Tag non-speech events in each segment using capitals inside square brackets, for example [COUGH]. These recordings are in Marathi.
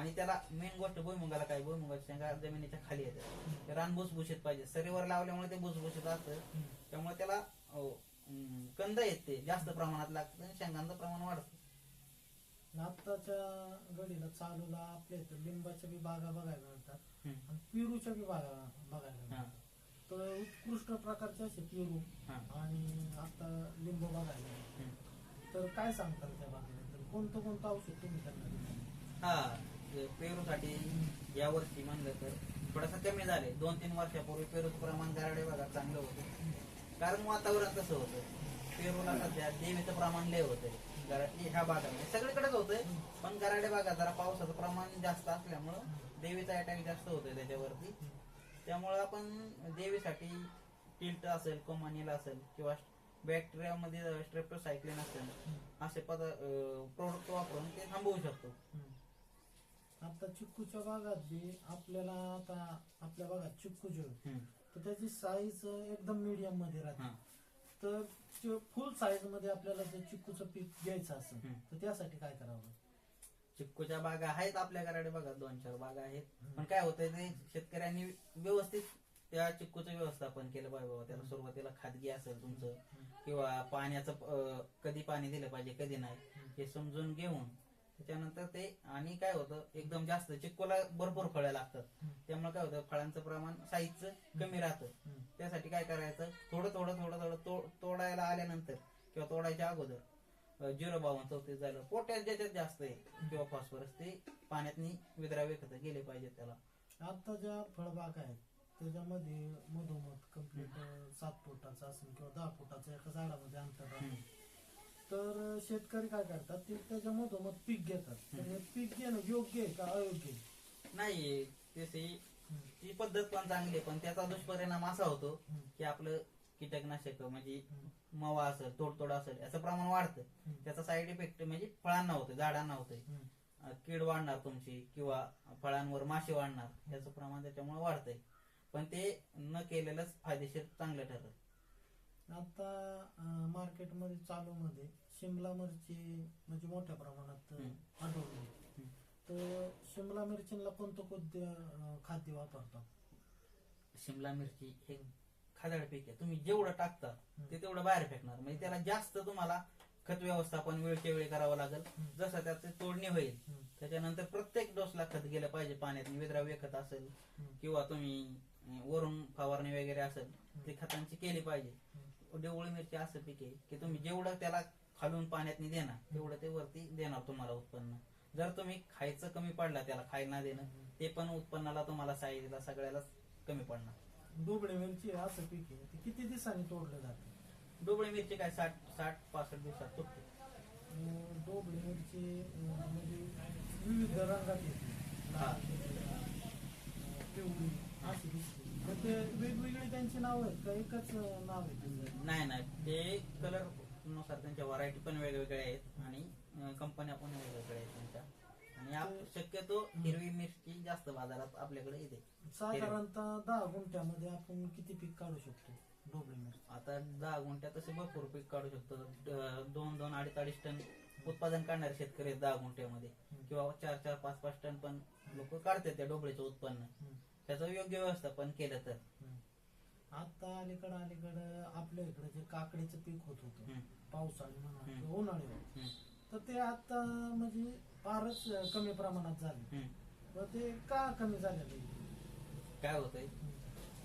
आणि त्याला मेन गोष्ट भुईमुगाला काय? भुईमुगाच्या शेंगा जमिनीच्या खाली येतात. ते रान भुसभुशीत पाहिजे. सरीवर लावल्यामुळे ते भुसभुशीत असतं. त्यामुळे त्याला कंद येते. जास्त प्रमाणात लागतं आणि शेंगांचं प्रमाण वाढतं. आत्ताच्या घडीला चालूला आपल्या इथं लिंबाच्या बी बागा बघायला मिळतात. आणि पेरूच्या बी बागा बघायला. मिळतात. तर उत्कृष्ट प्रकारचे असे पेरू. आणि आता लिंबू बघायला. तर काय सांगताल त्या बागेबद्दल? कोणतं कोणतं औषध तुम्ही त्यांना दिलं? हा. म्हणजे पेरूसाठी यावर्षी म्हणलं तर थोडासा कमी झाले. दोन तीन वर्षापूर्वी पेरूचं प्रमाण गराडे भागात चांगलं होतं. कारण वातावरण कसं होतं. पेरूला सध्या देवीचं प्रमाण लय होतंय. ह्या भागामध्ये. सगळीकडेच होतंय. पण गराडे भागात जरा पावसाचं प्रमाण जास्त असल्यामुळं देवीचा अटॅक जास्त होतोय त्याच्यावरती. त्यामुळं आपण देवीसाठी टिल्ट असेल कोमानीला असेल किंवा बॅक्टेरियामध्ये स्ट्रेप्टोसायक्लिन असेल असे पदा प्रोडक्ट वापरून ते थांबवू शकतो. आता चिक्कूच्या बागात बी आपल्याला आता आपल्या बागात चिक्कू जे आहे, हम्म. तर त्याची साईज एकदम मीडियममध्ये राहते. हा. तर फुल साईजमध्ये आपल्याला जर चिक्कूचं पीक घ्यायचं असेल. तर त्यासाठी काय करावं? चिक्कूच्या बागा आहेत आपल्या घराडे बघा दोन चार बागा आहेत. पण काय होतंय ते शेतकऱ्यांनी व्यवस्थित त्या चिक्कूचं व्यवस्थापन केलं पाहिजे बाबा. त्याला सुरुवातीला खादगी असेल तुमचं. किंवा पाण्याचं अं, कधी पाणी दिलं पाहिजे कधी नाही. हे समजून घेऊन त्याच्यानंतर ते आणि काय होतं एकदम जास्त चिक्कूला भरपूर फळं लागतात. त्यामुळे काय होतं फळांचं प्रमाण साईजचं कमी राहतं. त्यासाठी काय करायचं थोडं थोडं थोडं थोडं तो- तोडायला आल्यानंतर किंवा तोडायच्या अगोदर झिरो बावन्न चौतीस झालं पोटॅश ज्याच्यात जास्त आहे किंवा फॉस्फरस ते पाण्यातनी विद्राव्य खतं गेले पाहिजेत त्याला. आता ज्या फळबाग आहेत त्याच्यामध्ये मधोमध कंप्लीट सात फुटाचा असेल किंवा दहा फुटाचा एका झाडामध्ये अंतर राहतं. तर शेतकरी काय करतात? ते त्याच्या मधोमध पीक घेतात. तर हे पीक घेणं योग्य आहे का अयोग्य आहे? नाही तशी ती पद्धत पण चांगली आहे, पण त्याचा दुष्परिणाम असा होतो की आपलं कीटकनाशक म्हणजे मवा असेल तोडतोड असेल याचं प्रमाण वाढतं. त्याचा साईड इफेक्ट म्हणजे फळांना होतं झाडांना होतंय. हम्म. अं, कीड वाढणार तुमची किंवा फळांवर माशी वाढणार याचं प्रमाण त्याच्यामुळे वाढतंय. पण ते न केलेलंच फायदेशीर चांगलं ठरत. आता मार्केटमध्ये चालू मध्ये शिमला मिरची म्हणजे मोठ्या प्रमाणात. आढळली. तर शिमला मिरचीला कोणतं कोणतं खाद्य वापरतात? शिमला मिरची हे खादाड पीक आहे तुम्ही जेवढं टाकता ते तेवढं बाहेर फेकणार. म्हणजे त्याला जास्त तुम्हाला खत व्यवस्थापन वेळच्या वेळी करावं लागेल. जसं त्याची तोडणी होईल हम्म. त्याच्यानंतर प्रत्येक डोसला खत गेलं पाहिजे पाण्यात. विद्राव्य खत असेल हम्म. किंवा तुम्ही अं, वरून फवारणी वगैरे असेल ते खतांची केली पाहिजे. डेवळी मिरची असं पीक आहे की तुम्ही जेवढं त्याला खालून पाण्यात देणार तेवढं ते वरती देणार तुम्हाला उत्पन्न. जर तुम्ही खायचं कमी पडला त्याला खायला देणं ते पण उत्पन्नाला तुम्हाला साईजला सगळ्यालाच कमी पडणार. डोबळे मिरची असं पीक आहे ते किती दिवसांनी तोडलं जातं? डोबळी मिरची काय साठ साठ पासष्ट दिवसात तुटते अं, डोबळी मिरची म्हणजे विविध रंगात येते. पिवळी अशी ते वेगवेगळे त्यांची नाव आहेत का? एकच नाव आहे त्याचं? नाही नाही. ते कलरनुसार त्यांच्या व्हरायटी पण वेगवेगळ्या आहेत आणि कंपन्या पण वेगवेगळ्या आहेत त्यांच्या. आणि आप- शक्यतो हिरवी मिरची जास्त बाजारात आपल्याकडे येते. साधारणतः दहा गुंठ्यामध्ये आपण किती पीक काढू शकतो? मिरची. आता दहा गुंठ्यात तसे भरपूर पीक काढू शकतो. दोन दोन अडीच अडीच टन उत्पादन काढणारे शेतकरी आहेत दहा गुंठ्यामध्ये. किंवा चार चार पाच पाच टन पण लोक काढतात त्या डोबळीचं उत्पन्न. हम्म. त्याचं योग्य व्यवस्थापन केलं तर. आता अलीकडं अलीकडं आपल्या इकडे जे काकडीचं पीक होत होतं हम्म. पावसाळी म्हणा. किंवा हम्म. तर ते आता म्हणजे फारच कमी प्रमाणात झाले हम्म. तर ते का कमी झालेलं आहे? काय होतंय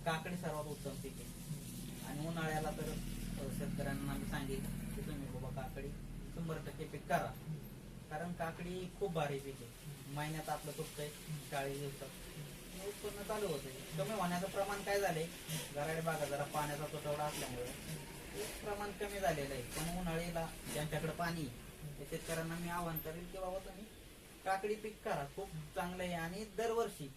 काकडी सर्वात उत्तम पीक आहे आणि उन्हाळ्याला तर अ, शेतकऱ्यांना मी सांगेन की तुम्ही बाबा काकडी शंभर टक्के पीक करा कारण काकडी खूप भारी पीक आहे महिन्यात आपलं तुटतंय चाळीस दिवसात उत्पन्न चालू होतंय. कमी होण्याचं प्रमाण काय झालंय? गराडे बागा जरा पाण्याचा तुटवडा असल्यामुळे प्रमाण कमी झालेलं आहे. पण उन्हाळीला ज्यांच्याकडे पाणी त्या शेतकऱ्यांना मी आवाहन करेल की बाबा तुम्ही काकडी पीक करा. खूप चांगलं आहे आणि दरवर्षी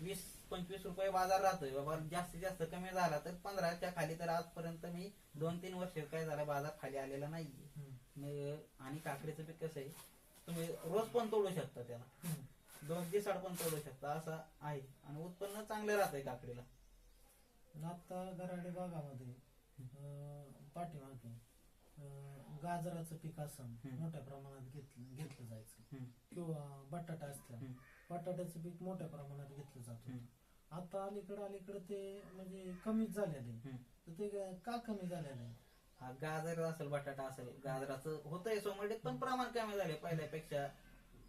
वीस पंचवीस रुपये बाजार राहतोय. बाबा जास्तीत जास्त कमी झाला तर पंधराच्या खाली तर आजपर्यंत मी दोन तीन वर्ष काय झालं बाजार खाली आलेला नाहीये. आणि काकडीचं पीक कसं आहे? तुम्ही रोज पण तोडू शकता त्याला. दोन दिवसाड पण तोडू शकता असं आहे आणि उत्पन्न चांगलं राहतंय काकडीला आता गराडे भागामध्ये अं, पाठीमागे अं, गाजराचं पीक असं हम्म. मोठ्या प्रमाणात घेतलं घेतलं जायचं हम्म. किंवा बटाटा असतं हम्म. बटाट्याचं पीक मोठ्या प्रमाणात घेतलं जातं हम्म. आता अलीकडे अलीकडे ते म्हणजे कमीच झालेलं आहे हम्म. तर ते का कमी झालेलं आहे हा गाजर असेल बटाटा असेल गाजराचं होतंय सोमडीत पण प्रमाण कमी झाले पहिल्यापेक्षा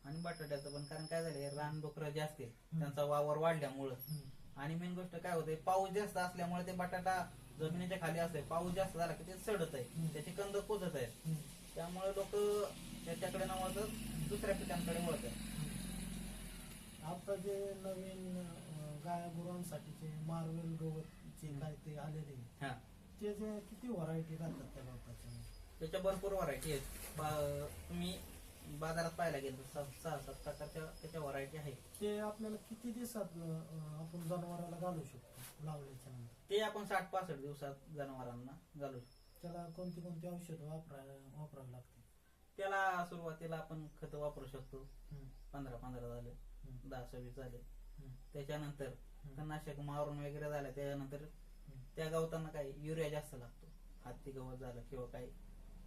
आणि बटाट्याचं पण. कारण काय झालंय रान डोकरं जे असतील त्यांचा वावर वाढल्यामुळं. आणि मेन गोष्ट काय होते पाऊस जास्त असल्यामुळे ते बटाटा जमिनीच्या खाली असते पाऊस जास्त झाला की ते सडत आहे. त्याची कंद कुजत आहे. त्यामुळे लोक त्याच्याकडे न वळतात दुसऱ्या पिकांकडे वळतात. आता जे नवीन गाया गुरांसाठीचे मार्वेल गवतचे काय ते आलेले हा. ते जे किती व्हरायटी राहतात त्या गवताच्या त्याच्या भरपूर व्हरायटी आहेत. तुम्ही बाजारात पाहायला गेलं सहा सहा सात प्रकारच्या त्याच्या व्हरायटी आहेत ते आपल्याला किती दिवसात अं, आपण जनावराला घालू शकतो लावल्याच्या नंतर ते आपण साठ पासष्ट दिवसात जनावरांना घालू शकतो. त्याला कोणती कोणती औषधं वापराय वापरावी लागते त्याला सुरुवातीला आपण खत वापरू शकतो हम्म. पंधरा पंधरा झाले हम्म. दहा सव्वीस झाले हम्म. त्याच्यानंतर तणनाशक मारून वगैरे झालं त्याच्यानंतर हम्म. त्या गवतांना काय युरिया जास्त लागतो हत्ती गवत झालं किंवा काही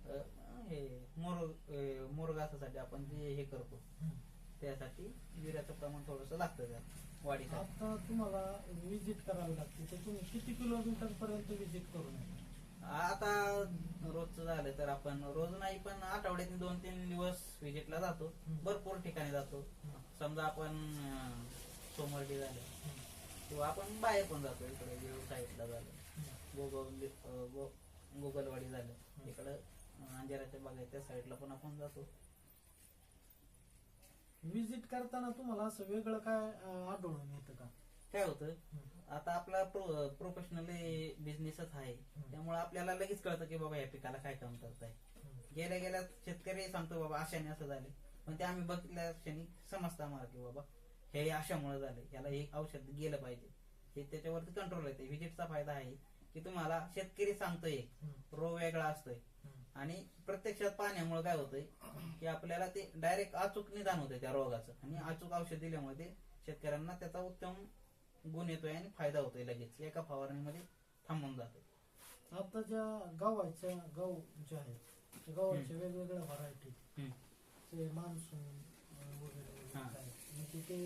मोर अं, मोरगासासाठी आपण जे हे करतो. त्यासाठी युरियाचं प्रमाण थोडस लागतं त्या वाढीसाठी आता तुम्हाला विजिट करावी लागते तर तुम्ही किती किलोमीटर पर्यंत विजिट करून येता? आता रोजचं झालं तर आपण रोज नाही पण आठवड्यात दोन तीन दिवस व्हिजिटला जातो. भरपूर ठिकाणी जातो. समजा आपण सोमवारी झालं. किंवा आपण बाहेर पण जातो इकडे साईडला झालं. गोगल गोगलवाडी झालं. इकडं अं, अंजराच्या बागा त्या साईडला पण आपण जातो. विजिट करताना तुम्हाला असं वेगळं काय अं, आढळून येतं का? काय होतं. आता आपला प्रो प्रोफेशनली बिझनेसच आहे. त्यामुळे आपल्याला लगेच कळतं की बाबा या पिकाला काय काम करताय. हम्म. गेल्या गेल्या शेतकरी सांगतो बाबा अशाने असं झाले. पण ते आम्ही बघितल्या क्षणी समजतं आम्हाला की बाबा हे अशामुळे झालं. याला हे औषध गेलं पाहिजे. हे त्याच्यावरती कंट्रोल येते व्हिजिटचा फायदा आहे की तुम्हाला शेतकरी सांगतोय. हम्म. रोग वेगळा असतोय. आणि प्रत्यक्षात पाहण्यामुळे काय होतंय की आपल्याला ते डायरेक्ट अचूक निदान होतंय त्या रोगाचं. आणि अचूक औषध दिल्यामुळे ते शेतकऱ्यांना त्याचा उत्तम गुण येतोय आणि फायदा होतोय लगेच. एका फवारणीमध्ये थांबून जाते आता ज्या गव्हाच्या गहू जे आहेत गव्हाच्या वेगवेगळ्या व्हरायटी ते मान्सून वगैरे हा. काय. म्हणजे ते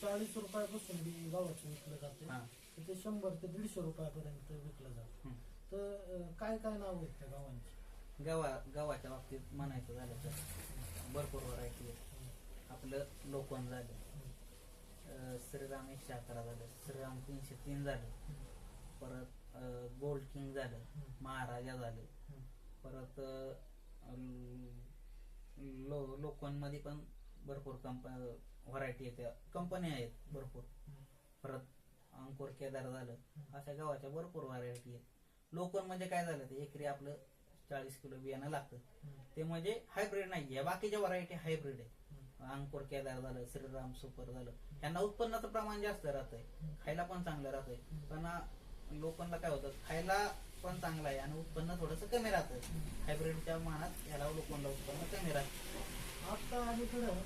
चाळीस रुपयापासून बी गव्हाचं विकलं जाते ते शंभर ते दीडशे रुपयापर्यंत विकलं जातं. तर अं, काय काय नाव आहेत त्या गव्हांची? गावा गव्हाच्या बाबतीत म्हणायचं झालं तर भरपूर व्हरायटी आपलं लोकवन झालं. श्रीराम एकशे अकरा झालं. श्रीराम तीनशे तीन झालं. परत गोल्ड किंग झालं. महाराजा झालं. परत लो लोकवनमध्ये पण भरपूर कंप व्हरायटी आहेत कंपन्या आहेत भरपूर. परत अंकुर केदार झालं. अशा गावाच्या भरपूर व्हरायटी आहेत. लोकवन म्हणजे काय झालं? ते एकरी आपलं चाळीस किलो बियाणं लागतं. ते म्हणजे हायब्रिड नाही आहे बाकीच्या व्हरायटी हायब्रिड आहे. अंकुर केदार झालं श्रीराम सुपर झालं. यांना उत्पन्नाचं प्रमाण जास्त राहतंय. खायला पण चांगलं राहतंय. पण लोकांना काय होतं खायला पण चांगलं आहे आणि उत्पन्न थोडंसं कमी राहतं हायब्रिडच्या मानात याला लोकांना उत्पन्न कमी राहतं आता अलीकडं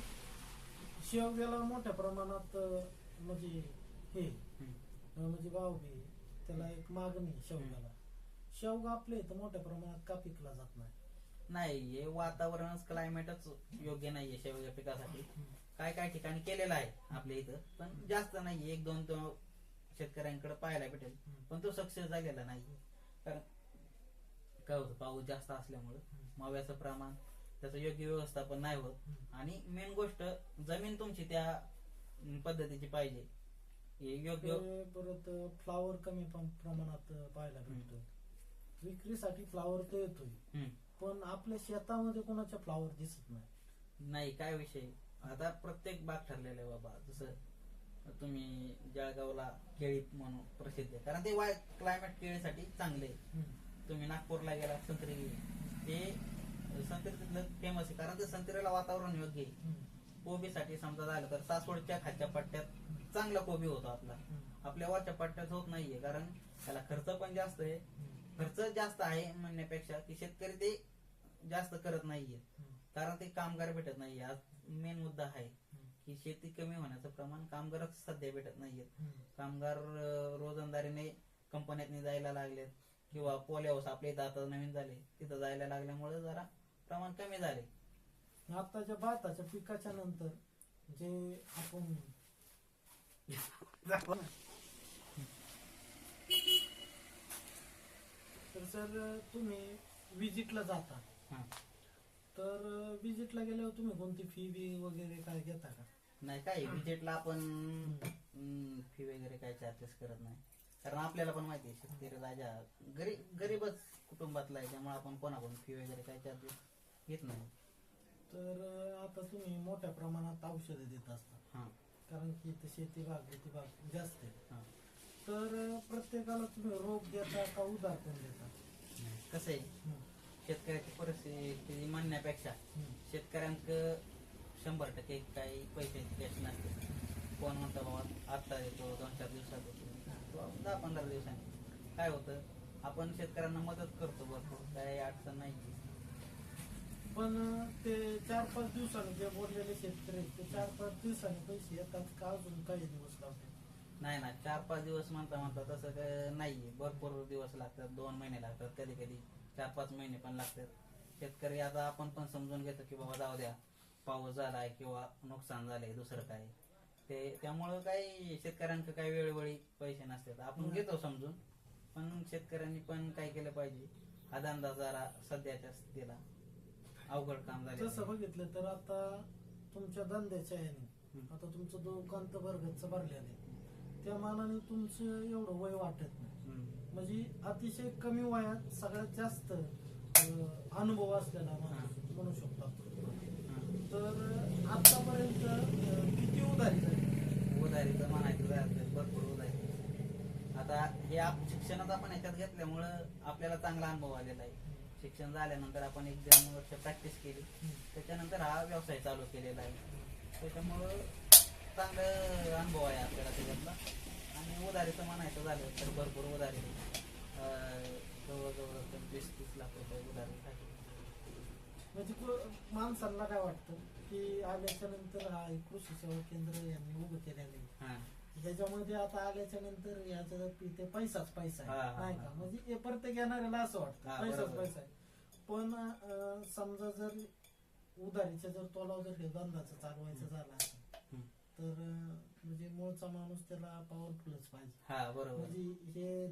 शेवग्याला मोठ्या प्रमाणात म्हणजे हे म्हणजे भाव त्याला एक मागणी शेवग्याला शेवगा आपल्या इथं मोठ्या प्रमाणात का पिकला जात नाही? नाही हे वातावरणच क्लायमेटच योग्य नाहीये शेवग्या पिकासाठी. काय काय ठिकाणी केलेलं आहे आपल्या इथं पण जास्त नाही एक दोन दोन शेतकऱ्यांकडे पाहायला भेटेल पण तो सक्सेस झालेला नाही. कारण काय होतं पाऊस जास्त असल्यामुळं माव्याचं प्रमाण त्याचं योग्य व्यवस्थापन नाही होत. आणि मेन गोष्ट जमीन तुमची त्या पद्धतीची पाहिजे. हे योग्य ते परत फ्लावर कमी प्रम- प्रमाणात पाहायला भेटतोय. विक्रीसाठी फ्लावर तर येतोय. हम्म. पण आपल्या शेतामध्ये कोणाच्या फ्लावर दिसत नाही? नाही काय विषय? आता प्रत्येक बाग ठरलेला आहे बाबा. जसं तुम्ही जळगावला केळी म्हणून प्रसिद्ध आहे. कारण ते वाय क्लायमेट केळीसाठी चांगले आहे. तुम्ही नागपूरला गेला संत्री. ते संत्री तिथलं फेमस आहे. कारण ते संत्र्याला वातावरण योग्य आहे. कोबीसाठी समजा झालं तर सासवडच्या खालच्या पट्ट्यात चांगला कोबी होतो आपला. आपल्या वरच्या पट्ट्यात होत नाहीये. कारण त्याला खर्च पण जास्त आहे. खर्च जास्त आहे म्हणण्यापेक्षा की शेतकरी ते जास्त करत नाहीये. कारण ते कामगार भेटत नाहीये. आज मेन मुद्दा आहे की शेती कमी होण्याचं प्रमाण कामगारच सध्या भेटत नाहीयेत कामगार रोजंदारीने कंपन्यातनी जायला लागलेत किंवा पोले हाऊस आपले इथं आता नवीन झाले तिथं जायला लागल्यामुळे जरा प्रमाण कमी झाले. आताच्या भाताच्या पिकाच्या नंतर जे आपण [LAUGHS] सर तुम्ही विजिटला जाता. हा. तर विजिटला गेल्यावर तुम्ही कोणती फी बी वगैरे काय घेता का? नाही काय विजेटला आपण फी वगैरे काय चार्जेस करत नाही. कारण आपल्याला पण माहिती आहे शेतकरी राजा गरीब गरीबच कुटुंबातला आहे त्यामुळे आपण कोणाकडून फी वगैरे काय चार्जेस घेत नाही. तर आता तुम्ही मोठ्या प्रमाणात औषधं देत असता. हा. कारण की इथं शेती भाग शेती भाग जास्त आहे. हा. तर प्रत्येकाला तुम्ही रोग देता का पण देता? कसं आहे? शेतकऱ्याची परिस्थिती म्हणण्यापेक्षा शेतकऱ्यांक शंभर टक्के काही पैशाची कॅश नसते. कोण म्हणतं बाबा आत्ता देतो दोन चार दिवसात किंवा दहा पंधरा दिवसांनी. काय होतं? आपण शेतकऱ्यांना मदत करतो भरपूर. काही अडचण नाही. पण ते चार पाच दिवसांनी जे बोललेले शेतकरी ते चार पाच दिवसांनी पैसे येतात का अजून काही दिवस? नाही ना चार पाच दिवस म्हणता म्हणता तसं काय नाही भरपूर दिवस लागतात. दोन महिने लागतात कधी कधी चार पाच महिने पण लागतात. शेतकरी आता आपण पण समजून घेतो की बाबा जाऊ द्या. पाऊस झालाय किंवा नुकसान झालंय दुसरं काय. ते त्यामुळं काही शेतकऱ्यांकडे काही वेळोवेळी पैसे नसतात. आपण घेतो समजून. पण शेतकऱ्यांनी पण काय केलं पाहिजे. हा धंदा जरा सध्याच्या स्थितीला अवघड काम तसं झालं बघितलं तर आता तुमच्या धंद्याच्या हम्म. आता तुमचं दुकान तर बरगतचं भरलेलं आहे. त्या मानाने तुमचं एवढं वय वाटत नाही. म्हणजे अतिशय कमी वयात सगळ्यात जास्त अं, अनुभव असलेला माणूस म्हणू शकतो आपण. तर आतापर्यंत किती उधारी झाली? उधारीचं म्हणायचं झालं भरपूर उधारी. आता हे आप शिक्षणात आपण याच्यात घेतल्यामुळं आपल्याला चांगला अनुभव आलेला आहे. शिक्षण झाल्यानंतर आपण एक दोन वर्ष प्रॅक्टिस केली. त्याच्यानंतर हा व्यवसाय चालू केलेला आहे. त्याच्यामुळं चांगलं अनुभव आहे आपल्याला त्याच्यातला आणि उधारीचं म्हणायचं झालं तर भरपूर उधारी अं, जवळजवळ पंचवीस तीस लाख रुपये उधारी. म्हणजे माणसांना काय वाटतं की आल्याच्यानंतर हा कृषी सेवा केंद्र यांनी उभं केलेलं आहे ह्याच्यामध्ये आता आल्याच्यानंतर याचा ते पैसाच पैसा आहे नाही. का म्हणजे हे प्रत्येक येणाऱ्याला असं वाटतं पैसाच. पैसा आहे पण समजा जर उधारीच्या जर तोलाव जर हे धंदाचं चालवायचं झाला. तर म्हणजे मूळचा माणूस त्याला पॉवरफुलच पाहिजे. हा बरोबर. म्हणजे हे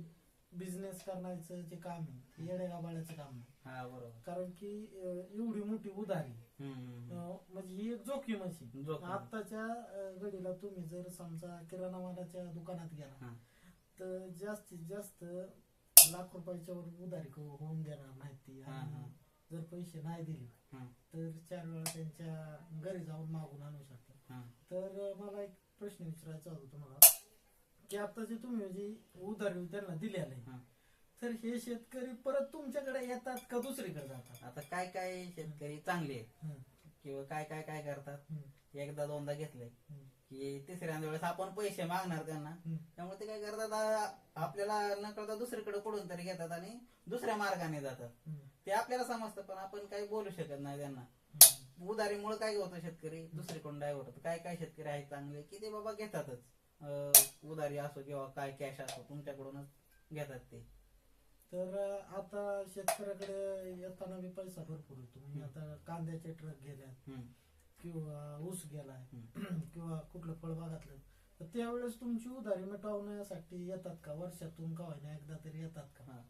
बिझनेस करण्याचं जे काम आहे हे येड्यागाबाळ्याचं काम नाही. हा बरोबर. कारण की अं, एवढी मोठी उधारी हम्म. अं, म्हणजे ही एक आहे जोखीम. आत्ताच्या अं, घडीला तुम्ही जर समजा किराणा मालाच्या दुकानात गेला हा. तर जास्तीत जास्त लाख रुपयाच्या वर उधारी को- होऊन देणार ती. हा, हा. जर पैसे नाही दिले तर चार वेळा त्यांच्या घरी जाऊन मागून आणू शकतात. हा. तर मला एक प्रश्न विचारायचा होता तुम्हाला. की आता जे तुम्ही जी उधारी त्यांना दिलेलं आहे हा. तर हे शेतकरी परत तुमच्याकडे येतात का दुसरीकडे जातात? आता काय काय शेतकरी चांगले आहेत. किंवा काय काय काय करतात. एकदा दोनदा घेतले की तिसऱ्यांदा वेळेस आपण पैसे मागणार त्यांना. त्यामुळे ते काय करतात आ- आपल्याला न कळता दुसरीकडे कुठून तरी घेतात आणि दुसऱ्या मार्गाने जातात. ते आपल्याला समजतं पण आपण काही बोलू शकत नाही त्यांना. उधारीमुळे काय होतं शेतकरी? दुसरीकडून डायव्हर्ट होतं? काय काय शेतकरी आहेत चांगले? की ते बाबा घेतातच. अं, उधारी असो किंवा काय कॅश असो तुमच्याकडूनच घेतात ते. तर आता शेतकऱ्याकडे येताना बी पैसा भरपूर येतो. म्हणजे आता कांद्याचे ट्रक हम्म. किंवा ऊस गेलाय. [CLEARS THROAT] किंवा कुठलं फळबागातलं. तर त्यावेळेस तुमची उधारी मिटवण्यासाठी येतात का? वर्षातून का होईना? एकदा तरी येतात का? हा.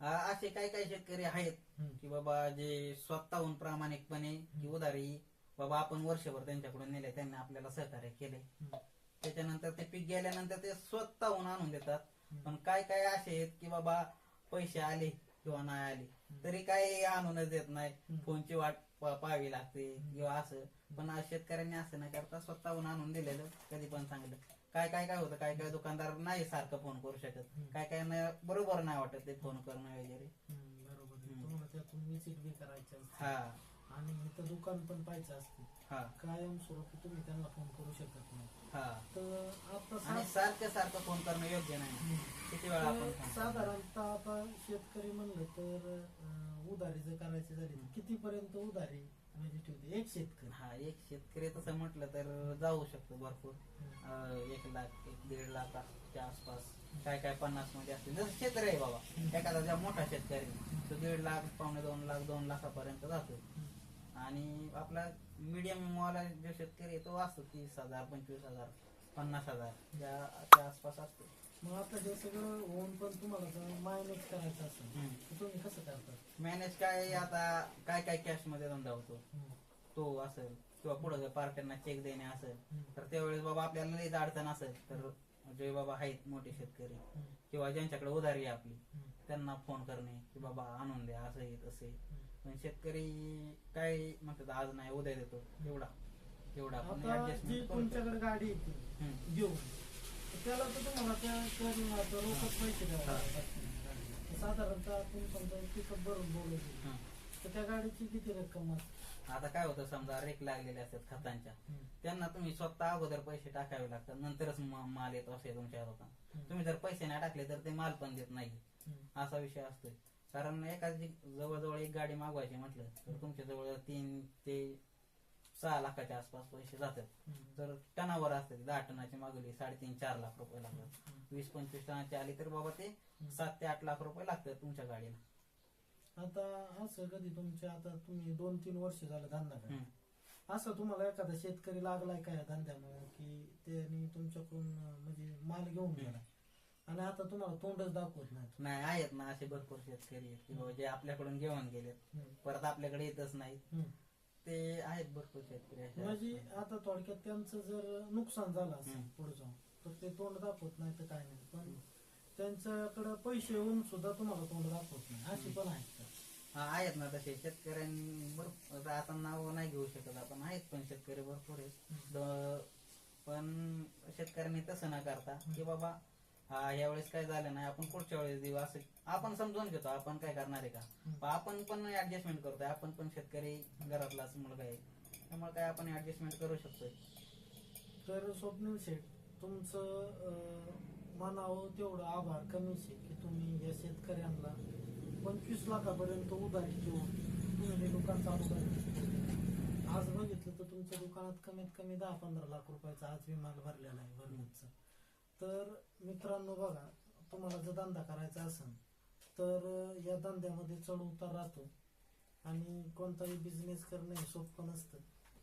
असे काही काही शेतकरी आहेत. की बाबा जे स्वतःहून प्रामाणिकपणे की उधारी बाबा आपण वर्षभर त्यांच्याकडून नेले त्यांनी आपल्याला सहकार्य केले. त्याच्यानंतर ते पीक गेल्यानंतर ते स्वतःहून आणून देतात. पण काय काय असे आहेत की बाबा पैसे आले किंवा नाही आले तरी काही आणूनच देत नाही. फोनची वाट पाहावी लागते किंवा असं. पण आज शेतकऱ्यांनी असं न करता स्वतःहून आणून दिलेलं कधी पण चांगलं. काय काय काय होतं? काय काय दुकानदार नाही सारखं फोन करू शकत. हम्म. काय काय न- बरोबर नाही वाटत ते फोन करणं वगैरे. हम्म, बरोबर आहे. हम्म. तुम्हाला त्यातून विजिट बी करायची असते. हा. आणि इथं दुकान पण पाहिजे असते. हा. कायम स्वरूपी तुम्ही त्यांना फोन करू शकत नाही. हा. तर आता आणि सा- सारखं सारखं फोन करणं योग्य नाही. हम्म. किती वेळा आपण तर phone करतो? साधारणतः आता शेतकरी म्हणलं तर अं, उधारी जर करायची झाली तर कितीपर्यंत उधारी म्हणजे एक शेतकरी. हा एक शेतकरी तसं म्हटलं तर जाऊ शकतो भरपूर. अं, एक लाख एक दीड लाखाच्या आसपास काय काय पन्नासमध्ये असतील. जसं क्षेत्र आहे बाबा. एखादा ज्या मोठा शेतकरी तो दीड लाख पावणे दोन लाख दोन लाखापर्यंत जातो. आणि आपला मीडियम वाला जो शेतकरी आहे तो असतो तीस हजार पंचवीस हजार पन्नास हजार त्या त्या आसपास असते. मग आता हे सगळं होऊन पण तुम्हाला जर मायनेज करायचं असेल हम्म. तर तुम्ही कसं करता मॅनेज काय आता काय काय कॅशमध्ये धंदा होतो. तो असेल किंवा पुढे पार्ट्यांना चेक देणे असेल. तर त्यावेळेस बाबा आपल्याला लईच अडचण असेल तर जे बाबा आहेत मोठे शेतकरी. किंवा ज्यांच्याकडे उधारी आहे आपली. त्यांना फोन करणे की बाबा आणून द्या असं आहे तसे. पण शेतकरी काय म्हणतात आज नाही उद्या देतो एवढा एवढा आपण आता जी ऍडजस्टमेंट करू शकतो. तुमच्याकडे गाडी येते हम्म. घेऊन त्याला तर तुम्हाला त्या करण्याचं रोखच पैसे द्यावे साधारणतः तुम्ही समजा पिकअप भरून बोलवली तर त्या गाडीची किती रक्कम असते आता काय होतं समजा रेक लागलेले असतात खतांच्या. त्यांना तुम्ही स्वतः अगोदर पैसे टाकावे लागतात. नंतरच माल येत असे तुमच्या हातात. तुम्ही जर पैसे नाही टाकले तर ते माल पण देत नाही. असा विषय असतोय. कारण एखादी जवळजवळ एक गाडी मागवायची म्हटलं तर तुमच्या जवळ तीन ते सहा लाखाच्या आसपास पैसे जातात. जर टनावर असते दहा टनाची मागवली साडेतीन चार लाख रुपये लागतात. वीस पंचवीस टनाची आली तर बाबा ते सात ते आठ लाख रुपये लागतात तुमच्या गाडीला. आता असं कधी तुमच्या आता तुम्ही दोन तीन वर्ष झालं धंदा करा. असं तुम्हाला एखादा शेतकरी लागलाय का या धंद्यामुळे की त्यांनी तुमच्याकडून म्हणजे माल घेऊन गेला आणि आता तुम्हाला तोंडच दाखवत नाही नाही आहेत ना असे भरपूर शेतकरी आहेत की बाबा जे आपल्याकडून घेऊन गेलेत. परत आपल्याकडे येतच नाहीत. ते आहेत भरपूर शेतकरी असे म्हणजे आता थोडक्यात त्यांचं जर नुकसान झालं असेल हम्म. पुढे जाऊन तर ते तोंड दाखवत नाही तर काय नाही. पण त्यांच्याकडे पैसे येऊन सुद्धा तुम्हाला तोंड दाखवत नाही. अशी पण आहेत का? हा आहेत ना तसे. शेतकऱ्यांनी आता नाव नाही घेऊ शकत आपण. आहेत पण शेतकरी भरपूर आहेत. द- पण शेतकऱ्यांनी तसं न करता की बाबा हा यावेळेस काय झालं नाही आपण पुढच्या वेळेस देऊ असं. आपण समजून घेतो आपण काय करणार आहे का? पण आपण पण ऍडजस्टमेंट करतोय आपण पण शेतकरी घरातलाच मुलगा आहे. त्यामुळे काय आपण ऍडजस्टमेंट करू शकतोय? तर स्वप्नील शेठ तुमचं म्हणावं तेवढं आभार कमीच आहे की तुम्ही या शेतकऱ्यांना पंचवीस लाखापर्यंत उधारी देऊन तुम्ही हे दुकान चालू करता आज बघितलं तर तुमच्या दुकानात कमीत कमी दहा पंधरा लाख रुपयाचा आज मी माल भरलेला आहे भरण्याचा तर मित्रांनो बघा तुम्हाला जर धंदा करायचा असेल तर या धंद्यामध्ये चढ उतार राहतो. आणि कोणताही बिझनेस करणे हे सोपं नसतं.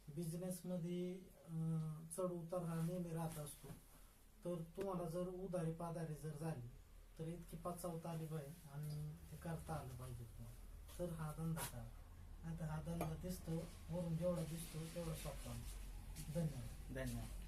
बिझनेसमध्ये चढ उतार हा नेहमी राहत असतो. तर तुम्हाला जर उधारी पाधारी जर झाली तर इतकी पचावता आली पाहिजे आणि ते करता आलं पाहिजे तुम्हाला. तर हा धंदा करा. नाही तर हा धंदा दिसतो वरून जेवढा दिसतो तेवढा सोपा धन्यवाद. धन्यवाद.